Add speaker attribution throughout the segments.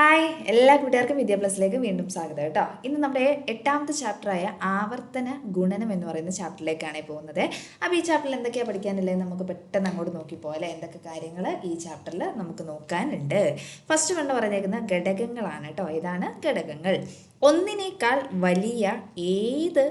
Speaker 1: Hi എല്ലാ കൂട്ടുകാർക്കും വിദ്യാ പ്ലസിലേക്ക് വീണ്ടും സ്വാഗതം കേട്ടോ. ഇന്ന് നമ്മുടെ എട്ടാമത്തെ ചാപ്റ്ററായ ആവർത്തന ഗുണനം എന്ന് പറയുന്ന ചാപ്റ്ററിലേക്കാണ് പോകുന്നത്. അപ്പോൾ ഈ ചാപ്റ്ററിൽ എന്തൊക്കെയാണ് പഠിക്കാനുള്ളത് നമുക്ക് പെട്ടെന്ന് അങ്ങോട്ട് നോക്കി പോലെ എന്തൊക്കെ കാര്യങ്ങൾ ഈ ചാപ്റ്ററിൽ നമുക്ക് നോക്കാനുണ്ട്. ഫസ്റ്റ് വേണ്ട പറഞ്ഞേക്കുന്ന ഘടകങ്ങളാണ് കേട്ടോ. ഇതാണ് ഘടകങ്ങൾ. ഒന്നിനേക്കാൾ വലിയ ഏത്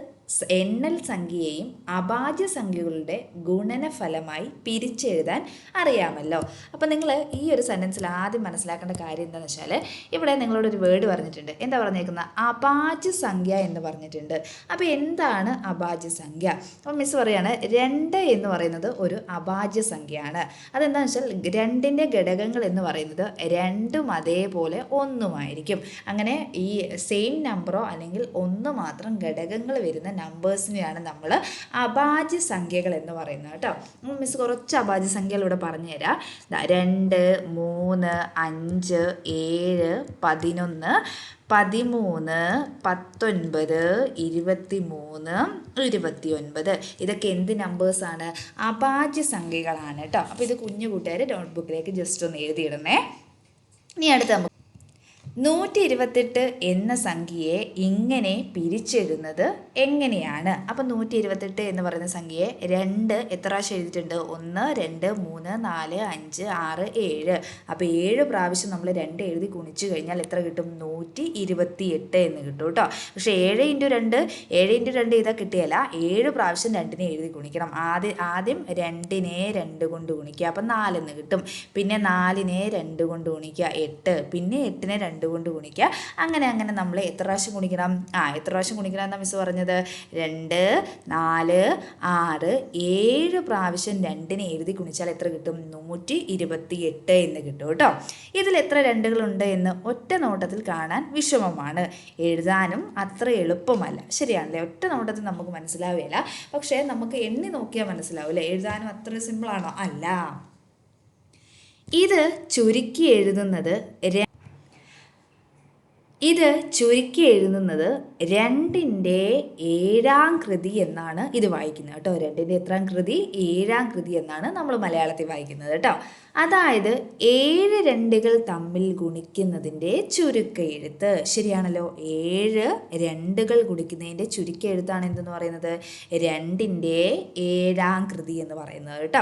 Speaker 1: എണ്ണൽ സംഖ്യയെയും അഭാജ്യ സംഖ്യകളുടെ ഗുണനഫലമായി പിരിച്ചെഴുതാൻ അറിയാമല്ലോ. അപ്പോൾ നിങ്ങൾ ഈ ഒരു സെന്റൻസിൽ ആദ്യം മനസ്സിലാക്കേണ്ട കാര്യം എന്താണെന്ന് വെച്ചാൽ ഇവിടെ നിങ്ങളോടൊരു വേർഡ് പറഞ്ഞിട്ടുണ്ട്. എന്താ പറഞ്ഞേക്കുന്നത് അഭാജ്യ സംഖ്യ എന്ന് പറഞ്ഞിട്ടുണ്ട്. അപ്പോൾ എന്താണ് അഭാജ്യ സംഖ്യ? അപ്പോൾ മിസ് പറയുകയാണ് രണ്ട് എന്ന് പറയുന്നത് ഒരു അഭാജ്യ സംഖ്യയാണ്. അതെന്താണെന്ന് വെച്ചാൽ രണ്ടിന്റെ ഘടകങ്ങൾ എന്ന് പറയുന്നത് രണ്ടും അതേപോലെ ഒന്നുമായിരിക്കും. അങ്ങനെ ഈ സെയിം നമ്പറോ അല്ലെങ്കിൽ ഒന്ന് മാത്രം ഘടകങ്ങൾ വരുന്ന നമ്പേഴ്സിനെയാണ് നമ്മൾ അഭാജ്യ സംഖ്യകൾ എന്ന് പറയുന്നത് കേട്ടോ. മിസ് കുറച്ച് അഭാജ്യ സംഖ്യകൾ ഇവിടെ പറഞ്ഞു തരാം. ദാ രണ്ട് മൂന്ന് അഞ്ച് ഏഴ് പതിനൊന്ന് പതിമൂന്ന് പത്തൊൻപത് ഇരുപത്തി മൂന്ന് ഇരുപത്തി ഒൻപത് ഇതൊക്കെ എന്ത് നമ്പേഴ്സാണ് അഭാജ്യ സംഖ്യകളാണ് കേട്ടോ. അപ്പോൾ ഇത് കുഞ്ഞു കൂട്ടുകാർ നോട്ട്ബുക്കിലേക്ക് ജസ്റ്റ് ഒന്ന് എഴുതിയിടണേ ഇനി അടുത്ത് നമുക്ക് നൂറ്റി ഇരുപത്തെട്ട് എന്ന സംഖ്യയെ ഇങ്ങനെ പിരിച്ചെഴുതുന്നത് എങ്ങനെയാണ്? അപ്പം നൂറ്റി ഇരുപത്തെട്ട് എന്ന് പറയുന്ന സംഖ്യയെ രണ്ട് എത്ര പ്രാവശ്യം എഴുതിയിട്ടുണ്ട്? ഒന്ന് രണ്ട് മൂന്ന് നാല് അഞ്ച് ആറ് ഏഴ്. അപ്പോൾ ഏഴ് പ്രാവശ്യം നമ്മൾ രണ്ട് എഴുതി ഗുണിച്ചു കഴിഞ്ഞാൽ എത്ര കിട്ടും? നൂറ്റി ഇരുപത്തി എട്ട് എന്ന് കിട്ടും കേട്ടോ. പക്ഷേ ഏഴ് ഇന്റു രണ്ട് ഏഴ് ഇന്റു രണ്ട് ചെയ്താൽ കിട്ടിയല്ല. ഏഴ് പ്രാവശ്യം രണ്ടിനെ എഴുതി ഗുണിക്കണം. ആദ്യം ആദ്യം രണ്ടിനെ രണ്ട് കൊണ്ട് ഗുണിക്കുക. അപ്പം നാലെന്ന് കിട്ടും. പിന്നെ നാലിനെ രണ്ട് കൊണ്ട് ഗുണിക്കുക. എട്ട്. പിന്നെ എട്ടിനെ രണ്ട് കൊണ്ട് ഗുണിക്കുക അങ്ങനെ അങ്ങനെ നമ്മൾ എത്ര പ്രാവശ്യം ഗുണിക്കണം? ആ എത്ര പ്രാവശ്യം ഗുണിക്കണം എന്നാണ് മിസ് പറഞ്ഞത്? രണ്ട് നാല് ആറ് ഏഴ് പ്രാവശ്യം രണ്ടിനെ എഴുതി ഗുണിച്ചാൽ എത്ര കിട്ടും? നൂറ്റി ഇരുപത്തി എട്ട് എന്ന് കിട്ടും കേട്ടോ. ഇതിൽ എത്ര രണ്ടുകളുണ്ട് എന്ന് ഒറ്റ നോട്ടത്തിൽ കാണാൻ വിഷമമാണ്. എഴുതാനും അത്ര എളുപ്പമല്ല. ശരിയാണല്ലേ? ഒറ്റ നോട്ടത്തിൽ നമുക്ക് മനസ്സിലാവുകയില്ല പക്ഷേ നമുക്ക് എണ്ണി നോക്കിയാൽ മനസ്സിലാവും അല്ലേ? എഴുതാനും അത്ര സിമ്പിളാണോ അല്ല. ഇത് ചുരുക്കി എഴുതുന്നത് ഇത് ചുരുക്കി എഴുതുന്നത് രണ്ടിന്റെ ഏഴാം കൃതി എന്നാണ് ഇത് വായിക്കുന്നത് കേട്ടോ. രണ്ടിന്റെ എത്രാം കൃതി? ഏഴാം കൃതി എന്നാണ് നമ്മൾ മലയാളത്തിൽ വായിക്കുന്നത് കേട്ടോ. അതായത് ഏഴ് രണ്ടുകൾ തമ്മിൽ ഗുണിക്കുന്നതിന്റെ ചുരുക്ക എഴുത്ത്. ശരിയാണല്ലോ? ഏഴ് രണ്ടുകൾ ഗുണിക്കുന്നതിന്റെ ചുരുക്ക എഴുത്താണ് എന്തെന്ന് പറയുന്നത്? രണ്ടിന്റെ ഏഴാം കൃതി എന്ന് പറയുന്നത് കേട്ടോ.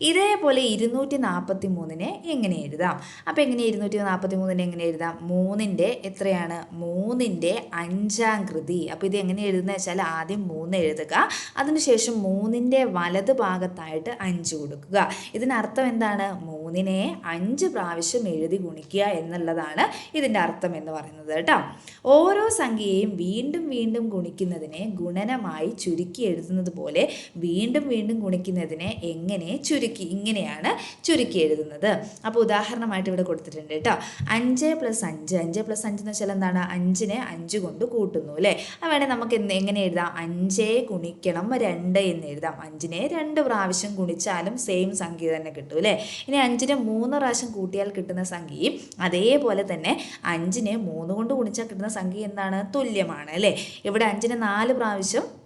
Speaker 1: ഇതേപോലെ ഇരുന്നൂറ്റി നാൽപ്പത്തി മൂന്നിനെ എങ്ങനെ എഴുതാം? അപ്പോൾ എങ്ങനെ ഇരുന്നൂറ്റി നാൽപ്പത്തി മൂന്നിനെ എങ്ങനെ എഴുതാം? മൂന്നിന്റെ എത്രയാണ് മൂന്നിന്റെ അഞ്ചാം കൃതി. അപ്പോൾ ഇത് എങ്ങനെ എഴുതുന്നത് വെച്ചാൽ ആദ്യം മൂന്ന് എഴുതുക. അതിനുശേഷം മൂന്നിന്റെ വലത് ഭാഗത്തായിട്ട് അഞ്ച് കൊടുക്കുക. ഇതിനർത്ഥം എന്താണ്? മൂന്നിനെ അഞ്ച് പ്രാവശ്യം എഴുതി ഗുണിക്കുക എന്നുള്ളതാണ് ഇതിന്റെ അർത്ഥം എന്ന് പറയുന്നത് കേട്ടോ. ഓരോ സംഖ്യയെയും വീണ്ടും വീണ്ടും ഗുണിക്കുന്നതിനെ ഗുണനമായി ചുരുക്കി എഴുതുന്നത് പോലെ വീണ്ടും വീണ്ടും ഗുണിക്കുന്നതിനെ എങ്ങനെ ചുരുക്കി ഇങ്ങനെയാണ് ചുരുക്കി എഴുതുന്നത്. അപ്പോൾ ഉദാഹരണമായിട്ട് ഇവിടെ കൊടുത്തിട്ടുണ്ട് കേട്ടോ. അഞ്ച് പ്ലസ് അഞ്ച്. അഞ്ച് പ്ലസ് അഞ്ച് എന്ന് വെച്ചാൽ എന്താണ് അഞ്ചിനെ അഞ്ച് കൊണ്ട് കൂട്ടുന്നു അല്ലേ? അത് വേണേൽ നമുക്ക് എങ്ങനെ എഴുതാം? അഞ്ചേ ഗുണിക്കണം രണ്ട് എന്ന് എഴുതാം. അഞ്ചിനെ രണ്ട് പ്രാവശ്യം ഗുണിച്ചാലും സെയിം സംഖ്യ തന്നെ കിട്ടും അല്ലേ? ഇനി അഞ്ചിനെ മൂന്ന് പ്രാവശ്യം കൂട്ടിയാൽ കിട്ടുന്ന സംഖ്യയും അതേപോലെ തന്നെ അഞ്ചിനെ മൂന്ന് കൊണ്ട് ഗുണിച്ചാൽ കിട്ടുന്ന സംഖ്യ എന്താണ്? തുല്യമാണ് അല്ലേ? ഇവിടെ അഞ്ചിനെ നാല് പ്രാവശ്യം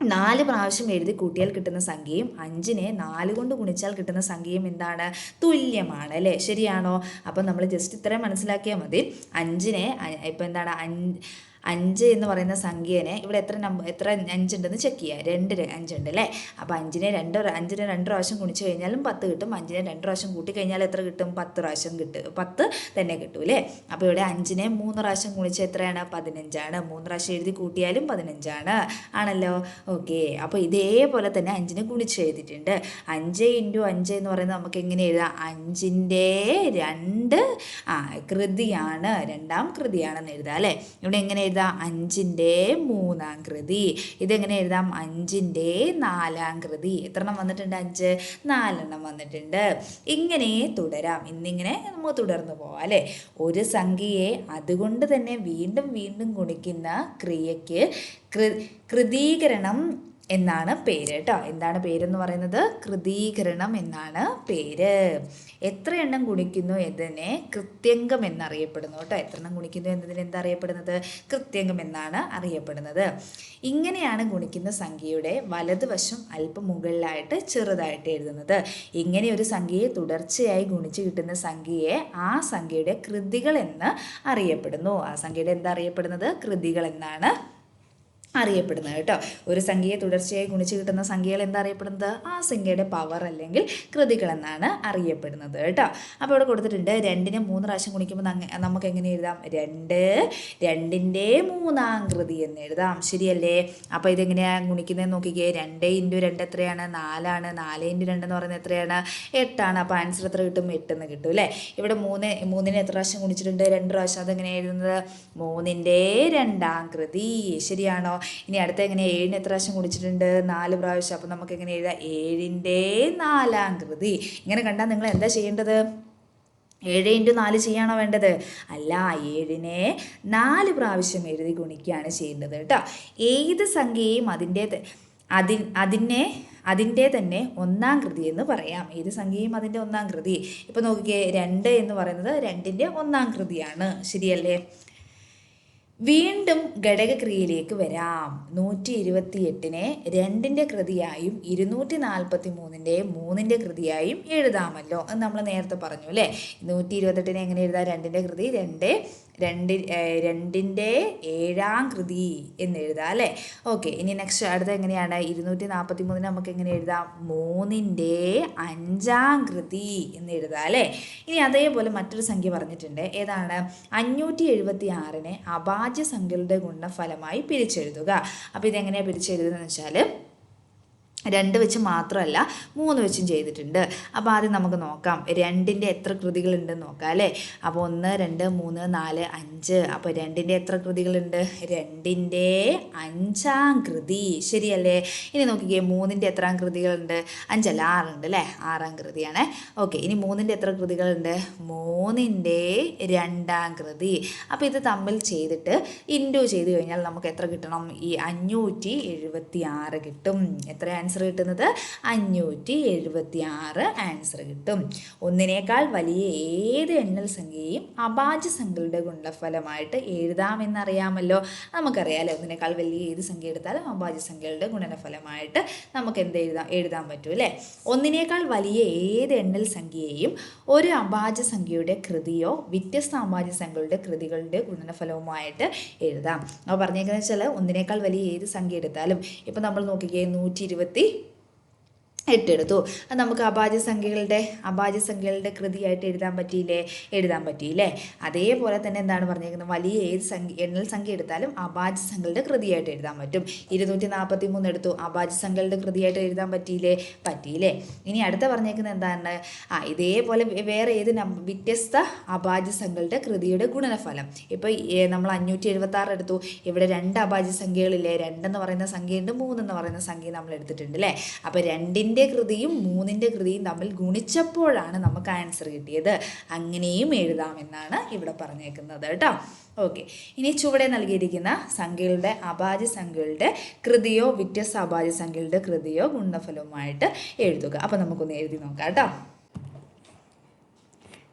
Speaker 1: നാല് പ്രാവശ്യം എഴുതി കൂട്ടിയാൽ കിട്ടുന്ന സംഖ്യയും അഞ്ചിനെ നാല് കൊണ്ട് ഗുണിച്ചാൽ കിട്ടുന്ന സംഖ്യയും എന്താണ്? തുല്യമാണ് അല്ലേ? ശരിയാണോ? അപ്പം നമ്മൾ ജസ്റ്റ് ഇത്രയും മനസ്സിലാക്കിയാൽ മതി. അഞ്ചിനെ ഇപ്പം എന്താണ്? അഞ്ച് അഞ്ച് എന്ന് പറയുന്ന സംഖ്യേനെ ഇവിടെ എത്ര നമ്പർ എത്ര അഞ്ചുണ്ടെന്ന് ചെക്ക് ചെയ്യുക രണ്ട് അഞ്ചുണ്ട് അല്ലേ അപ്പോൾ അഞ്ചിനെ രണ്ട് അഞ്ചിനെ രണ്ട് പ്രാവശ്യം ഗുണിച്ച് കഴിഞ്ഞാലും പത്ത് കിട്ടും. അഞ്ചിനെ രണ്ട് പ്രാവശ്യം കൂട്ടി കഴിഞ്ഞാൽ എത്ര കിട്ടും? പത്ത് പ്രാവശ്യം കിട്ടും പത്ത് തന്നെ കിട്ടും അല്ലേ? അപ്പോൾ ഇവിടെ അഞ്ചിനെ മൂന്ന് പ്രാവശ്യം ഗുണിച്ച് എത്രയാണ്? പതിനഞ്ചാണ്. മൂന്ന് പ്രാവശ്യം എഴുതി കൂട്ടിയാലും പതിനഞ്ചാണ്. ആണല്ലോ? ഓക്കെ. അപ്പോൾ ഇതേപോലെ തന്നെ അഞ്ചിനെ ഗുണിച്ച് എഴുതിയിട്ടുണ്ട്. അഞ്ച് ഇന്റു അഞ്ച് എന്ന് പറയുന്നത് നമുക്ക് എങ്ങനെ എഴുതാം? അഞ്ചിന്റെ രണ്ട് ആ കൃതിയാണ്. രണ്ടാം കൃതിയാണെന്ന് എഴുതാം അല്ലേ? ഇവിടെ എങ്ങനെ എഴുതാം അഞ്ചിന്റെ മൂന്നാം കൃതി. ഇതെങ്ങനെ എഴുതാം? അഞ്ചിന്റെ നാലാം കൃതി. എത്ര എണ്ണം വന്നിട്ടുണ്ട്? അഞ്ച്. നാലെണ്ണം വന്നിട്ടുണ്ട്. ഇങ്ങനെ തുടരാം. ഇന്നിങ്ങനെ നമുക്ക് തുടർന്നു പോവാം അല്ലേ? ഒരു സംഖ്യയെ അതുകൊണ്ട് തന്നെ വീണ്ടും വീണ്ടും ഗുണിക്കുന്ന ക്രിയയ്ക്ക് കൃ കൃതീകരണം എന്നാണ് പേര് കേട്ടോ എന്താണ് പേരെന്ന് പറയുന്നത്? കൃതീകരണം എന്നാണ് പേര്. എത്ര എണ്ണം ഗുണിക്കുന്നു എന്നതിനെ കൃത്യംഗം എന്നറിയപ്പെടുന്നു കേട്ടോ എത്ര എണ്ണം ഗുണിക്കുന്നു എന്നതിന് എന്താ അറിയപ്പെടുന്നത്? കൃത്യംഗം എന്നാണ് അറിയപ്പെടുന്നത്. ഇങ്ങനെയാണ് ഗുണിക്കുന്ന സംഖ്യയുടെ വലതുവശം അല്പം മുകളിലായിട്ട് ചെറുതായിട്ട് എഴുതുന്നത്. ഇങ്ങനെ ഒരു സംഖ്യയെ തുടർച്ചയായി ഗുണിച്ച് കിട്ടുന്ന സംഖ്യയെ ആ സംഖ്യയുടെ കൃതികൾ എന്ന് അറിയപ്പെടുന്നു. ആ സംഖ്യയുടെ എന്താ അറിയപ്പെടുന്നത്? കൃതികൾ എന്നാണ് അറിയപ്പെടുന്നത് കേട്ടോ. ഒരു സംഖ്യയെ തുടർച്ചയായി ഗുണിച്ച് കിട്ടുന്ന സംഖ്യകൾ എന്താ അറിയപ്പെടുന്നത്? ആ സംഖ്യയുടെ പവർ അല്ലെങ്കിൽ കൃതികൾ എന്നാണ് അറിയപ്പെടുന്നത് കേട്ടോ. അപ്പോൾ ഇവിടെ കൊടുത്തിട്ടുണ്ട് രണ്ടിനെ മൂന്ന് പ്രാവശ്യം ഗുണിക്കുമ്പോൾ നമുക്ക് എങ്ങനെ എഴുതാം? രണ്ട് രണ്ടിന്റെ മൂന്നാം കൃതി എന്ന് എഴുതാം. ശരിയല്ലേ? അപ്പോൾ ഇതെങ്ങനെയാണ് ഗുണിക്കുന്നതെന്ന് നോക്കിക്കേ. രണ്ട് ഇന്റു രണ്ട് എത്രയാണ്? നാലാണ്. നാല് ഇന്റു രണ്ട് എന്ന് പറയുന്നത് എത്രയാണ്? എട്ടാണ്. അപ്പോൾ ആൻസർ എത്ര കിട്ടും? എട്ടെന്ന് കിട്ടും അല്ലേ? ഇവിടെ മൂന്ന് മൂന്നിനെ എത്ര പ്രാവശ്യം ഗുണിച്ചിട്ടുണ്ട്? രണ്ട് പ്രാവശ്യം അതെങ്ങനെ എഴുതുന്നത്? മൂന്നിന്റെ രണ്ടാം കൃതി. ശരിയാണോ? ഇനി അടുത്ത എങ്ങനെ ഏഴിന് എത്ര പ്രാവശ്യം കുടിച്ചിട്ടുണ്ട് നാല് പ്രാവശ്യം. അപ്പം നമുക്ക് എങ്ങനെ എഴുതാം? ഏഴിന്റെ നാലാം കൃതി. ഇങ്ങനെ കണ്ടാൽ നിങ്ങൾ എന്താ ചെയ്യേണ്ടത്? ഏഴ് ഇന്റു നാല് ചെയ്യാണോ വേണ്ടത്? അല്ല ഏഴിനെ നാല് പ്രാവശ്യം എഴുതി ഗുണിക്കുകയാണ് ചെയ്യേണ്ടത് കേട്ടോ. ഏത് സംഖ്യയും അതിന്റെ അതി അതിനെ അതിന്റെ തന്നെ ഒന്നാം കൃതി എന്ന് പറയാം. ഏത് സംഖ്യയും അതിന്റെ ഒന്നാം കൃതി. ഇപ്പം നോക്കിക്കേ രണ്ട് എന്ന് പറയുന്നത് രണ്ടിന്റെ ഒന്നാം കൃതിയാണ്. ശരിയല്ലേ? വീണ്ടും ഘടകക്രിയയിലേക്ക് വരാം. നൂറ്റി ഇരുപത്തി എട്ടിനെ രണ്ടിന്റെ കൃതിയായും ഇരുന്നൂറ്റി നാൽപ്പത്തി മൂന്നിന്റെ മൂന്നിന്റെ കൃതിയായും എഴുതാമല്ലോ എന്ന് നമ്മൾ നേരത്തെ പറഞ്ഞു അല്ലേ? നൂറ്റി ഇരുപത്തെട്ടിനെ എങ്ങനെ എഴുതാം? രണ്ടിന്റെ കൃതി രണ്ട് രണ്ട് രണ്ടിന്റെ ഏഴാം കൃതി എന്നെഴുതാം അല്ലേ? ഓക്കെ ഇനി നെക്സ്റ്റ് അടുത്ത എങ്ങനെയാണ്? ഇരുന്നൂറ്റി നാൽപ്പത്തി മൂന്നിന് നമുക്ക് എങ്ങനെ എഴുതാം? മൂന്നിന്റെ അഞ്ചാം കൃതി എന്ന് എഴുതാം അല്ലേ? ഇനി അതേപോലെ മറ്റൊരു സംഖ്യ പറഞ്ഞിട്ടുണ്ട്. ഏതാണ്? അഞ്ഞൂറ്റി എഴുപത്തി ആറിനെ അഭാജ്യ സംഖ്യകളുടെ ഗുണഫലമായി പിരിച്ചെഴുതുക. അപ്പോൾ ഇതെങ്ങനെയാണ് പിരിച്ചെഴുതുന്നതെന്ന് വെച്ചാൽ രണ്ട് വെച്ച് മാത്രമല്ല മൂന്ന് വെച്ചും ചെയ്തിട്ടുണ്ട്. അപ്പോൾ ആദ്യം നമുക്ക് നോക്കാം. രണ്ടിന്റെ എത്ര കൃതികളുണ്ടെന്ന് നോക്കാം അല്ലേ? അപ്പോൾ ഒന്ന് രണ്ട് മൂന്ന് നാല് അഞ്ച്. അപ്പോൾ രണ്ടിന്റെ എത്ര കൃതികളുണ്ട്? രണ്ടിന്റെ അഞ്ചാം കൃതി. ശരിയല്ലേ? ഇനി നോക്കിക്കേ മൂന്നിന്റെ എത്രാം കൃതികളുണ്ട്? അഞ്ചല്ല ആറുണ്ട് അല്ലേ? ആറാം കൃതിയാണ്. ഓക്കെ ഇനി മൂന്നിന്റെ എത്ര കൃതികളുണ്ട്? മൂന്നിന്റെ രണ്ടാം കൃതി. അപ്പോൾ ഇത് തമ്മിൽ ചെയ്തിട്ട് ഇൻഡു ചെയ്ത് കഴിഞ്ഞാൽ നമുക്ക് എത്ര കിട്ടണം? ഈ അഞ്ഞൂറ്റി എഴുപത്തി ആറ് കിട്ടും. എത്ര ആൻസർ കിട്ടുന്നത് അഞ്ഞൂറ്റി എഴുപത്തി ആറ് ആൻസർ കിട്ടും. ഒന്നിനേക്കാൾ വലിയ ഏത് എണ്ണൽ സംഖ്യയും അഭാജ്യ സംഖ്യകളുടെ ഗുണഫലമായിട്ട് എഴുതാമെന്നറിയാമല്ലോ നമുക്കറിയാമല്ലോ ഒന്നിനേക്കാൾ വലിയ ഏത് സംഖ്യ എടുത്താലും അഭാജ്യ സംഖ്യകളുടെ ഗുണനഫലമായിട്ട് നമുക്ക് എന്ത് എഴുതാം? എഴുതാൻ പറ്റും അല്ലേ? ഒന്നിനേക്കാൾ വലിയ ഏത് എണ്ണൽ സംഖ്യയെയും ഒരു അഭാജ്യ സംഖ്യയുടെ കൃതിയോ വ്യത്യസ്ത അഭാജ്യ സംഖ്യകളുടെ കൃതികളുടെ ഗുണനഫലവുമായിട്ട് എഴുതാം. അപ്പോൾ പറഞ്ഞേക്കുന്നത് വെച്ചാൽ ഒന്നിനേക്കാൾ വലിയ ഏത് സംഖ്യ എടുത്താലും ഇപ്പം നമ്മൾ നോക്കിക്കേ നൂറ്റി ഇരുപത്തി Amém? എട്ടെടുത്തു അത് നമുക്ക് അഭാജ്യ സംഖ്യകളുടെ അഭാജ്യ സംഖ്യകളുടെ കൃതിയായിട്ട് എഴുതാൻ പറ്റിയില്ലേ? എഴുതാൻ പറ്റിയില്ലേ? അതേപോലെ തന്നെ എന്താണ് പറഞ്ഞിരിക്കുന്നത്? വലിയ ഏത് സംഖ്യ എണ്ണൽ സംഖ്യ എടുത്താലും അഭാജ്യ സംഖ്യകളുടെ കൃതിയായിട്ട് എഴുതാൻ പറ്റും. ഇരുന്നൂറ്റി നാൽപ്പത്തി മൂന്ന് എടുത്തു. അഭാജ്യ സംഖ്യകളുടെ കൃതിയായിട്ട് എഴുതാൻ പറ്റിയില്ലേ? പറ്റിയില്ലേ? ഇനി അടുത്ത പറഞ്ഞേക്കുന്നത് എന്താണ്? ആ ഇതേപോലെ വേറെ ഏത് വ്യത്യസ്ത അഭാജ്യ സംഖ്യകളുടെ കൃതിയുടെ ഗുണനഫലം. ഇപ്പോൾ നമ്മൾ അഞ്ഞൂറ്റി എഴുപത്തി ആറ് എടുത്തു. ഇവിടെ രണ്ട് അഭാജ്യ സംഖ്യകളില്ലേ രണ്ടെന്ന് പറയുന്ന സംഖ്യയുണ്ട് മൂന്നെന്ന് പറയുന്ന സംഖ്യ നമ്മൾ എടുത്തിട്ടുണ്ട് അല്ലേ? അപ്പോൾ രണ്ടിന്റെ കൃതിയും മൂന്നിന്റെ കൃതിയും തമ്മിൽ ഗുണിച്ചപ്പോഴാണ് നമുക്ക് ആൻസർ കിട്ടിയത്. അങ്ങനെയും എഴുതാമെന്നാണ് ഇവിടെ പറഞ്ഞേക്കുന്നത് കേട്ടോ. ഓക്കെ ഇനി ചുവടെ നൽകിയിരിക്കുന്ന സംഖ്യകളുടെ അഭാജ്യ സംഖ്യകളുടെ കൃതിയോ വ്യത്യസ്ത അപാജ സംഖ്യകളുടെ കൃതിയോ ഗുണഫലവുമായിട്ട് എഴുതുക. അപ്പോൾ നമുക്കൊന്ന് എഴുതി നോക്കാം കേട്ടോ.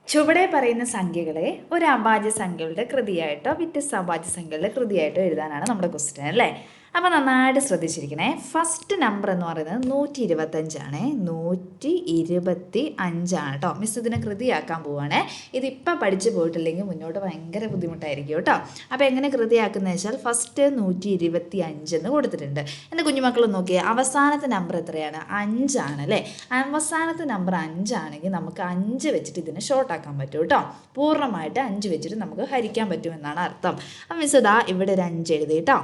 Speaker 1: ചുവടെ പറയുന്ന സംഖ്യകളെ ഒരു അഭാജ്യ സംഖ്യകളുടെ കൃതിയായിട്ടോ വ്യത്യസ്ത അഭാജ്യ സംഖ്യകളുടെ കൃതിയായിട്ടോ എഴുതാനാണ് നമ്മുടെ ക്വസ്റ്റ്യൻ അല്ലേ? അപ്പോൾ നന്നായിട്ട് ശ്രദ്ധിച്ചിരിക്കണേ. ഫസ്റ്റ് നമ്പർ എന്ന് പറയുന്നത് നൂറ്റി ഇരുപത്തഞ്ചാണ് നൂറ്റി ഇരുപത്തി അഞ്ചാണ് കേട്ടോ മിസ് ഇതിനെ കൃതിയാക്കാൻ പോവുകയാണേ ഇതിപ്പോൾ പഠിച്ചു പോയിട്ടില്ലെങ്കിൽ മുന്നോട്ട് ഭയങ്കര ബുദ്ധിമുട്ടായിരിക്കും കേട്ടോ അപ്പോൾ എങ്ങനെ കൃതിയാക്കുന്നത് വെച്ചാൽ ഫസ്റ്റ് നൂറ്റി ഇരുപത്തി അഞ്ചെന്ന് കൊടുത്തിട്ടുണ്ട്. എന്റെ കുഞ്ഞുമക്കൾ നോക്കിയേ അവസാനത്തെ നമ്പർ എത്രയാണ്? അഞ്ചാണ് അല്ലേ? അവസാനത്തെ നമ്പർ അഞ്ചാണെങ്കിൽ നമുക്ക് അഞ്ച് വെച്ചിട്ട് ഇതിനെ ഷോർട്ടാക്കാൻ പറ്റും കേട്ടോ പൂർണമായിട്ട് അഞ്ച് വെച്ചിട്ട് നമുക്ക് ഹരിക്കാൻ പറ്റുമെന്നാണ് അർത്ഥം. അപ്പം മിസ് ഇതാ ഇവിടെ ഒരു അഞ്ച് എഴുതി കേട്ടോ